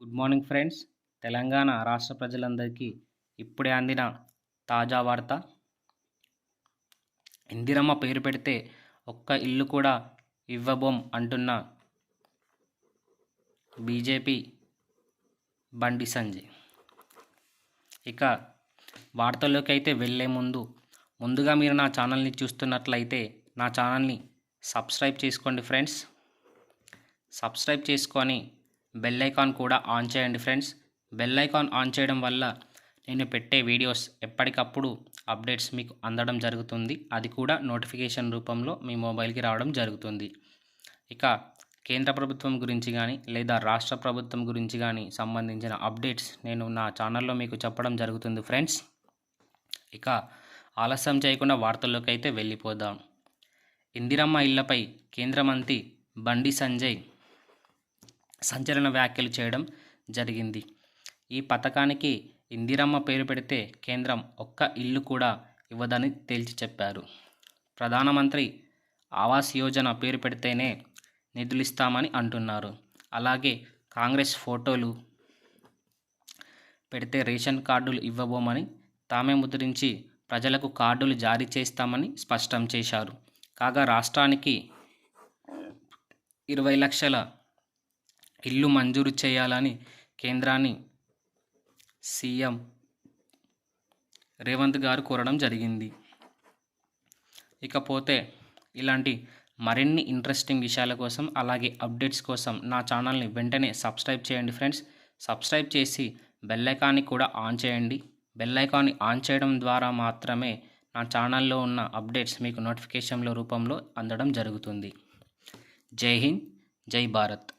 Good morning friends. Telangana రాష్ట్ర ప్రజలందరికీ ఇప్పుడే అందిన తాజా వార్త. ఇందిరమ్మ పేరు పెడితే ఒక్క ఇల్లు కూడా ఇవ్వబోం అంటున్న బీజేపీ బండి సంజయ్. ఇక వార్తల్లోకి అయితే వెళ్ళే ముందు ముందుగా మీరు నా ఛానల్ని చూస్తున్నట్లయితే నా ఛానల్ని సబ్స్క్రైబ్ చేసుకోండి ఫ్రెండ్స్. సబ్స్క్రైబ్ చేసుకొని బెల్ ఐకాన్ కూడా ఆన్ చేయండి ఫ్రెండ్స్. బెల్ ఐకాన్ ఆన్ చేయడం వల్ల నేను పెట్టే వీడియోస్ ఎప్పటికప్పుడు అప్డేట్స్ మీకు అందడం జరుగుతుంది. అది కూడా నోటిఫికేషన్ రూపంలో మీ మొబైల్కి రావడం జరుగుతుంది. ఇక కేంద్ర ప్రభుత్వం గురించి కానీ లేదా రాష్ట్ర ప్రభుత్వం గురించి కానీ సంబంధించిన అప్డేట్స్ నేను నా ఛానల్లో మీకు చెప్పడం జరుగుతుంది ఫ్రెండ్స్. ఇక ఆలస్యం చేయకుండా వార్తల్లోకి అయితే వెళ్ళిపోదాం. ఇందిరమ్మ ఇళ్ళపై కేంద్ర మంత్రి బండి సంజయ్ సంచలన వ్యాఖ్యలు చేయడం జరిగింది. ఈ పథకానికి ఇందిరమ్మ పేరు పెడితే కేంద్రం ఒక్క ఇల్లు కూడా ఇవ్వదని తేల్చి చెప్పారు. ప్రధానమంత్రి ఆవాస్ యోజన పేరు పెడితేనే నిధులిస్తామని అంటున్నారు. అలాగే కాంగ్రెస్ ఫోటోలు పెడితే రేషన్ కార్డులు ఇవ్వబోమని తామే ముద్రించి ప్రజలకు కార్డులు జారీ చేస్తామని స్పష్టం చేశారు. కాగా రాష్ట్రానికి ఇరవై లక్షల ఇల్లు మంజూరు చేయాలని కేంద్రాన్ని సీఎం రేవంత్ గారు కోరడం జరిగింది. ఇకపోతే ఇలాంటి మరిన్ని ఇంట్రెస్టింగ్ విషయాల కోసం అలాగే అప్డేట్స్ కోసం నా ఛానల్ని వెంటనే సబ్స్క్రైబ్ చేయండి ఫ్రెండ్స్. సబ్స్క్రైబ్ చేసి బెల్ ఐకాన్ని కూడా ఆన్ చేయండి. బెల్ ఐకాన్ని ఆన్ చేయడం ద్వారా మాత్రమే నా ఛానల్లో ఉన్న అప్డేట్స్ మీకు నోటిఫికేషన్ల రూపంలో అందడం జరుగుతుంది. జై హింద్ జై భారత్.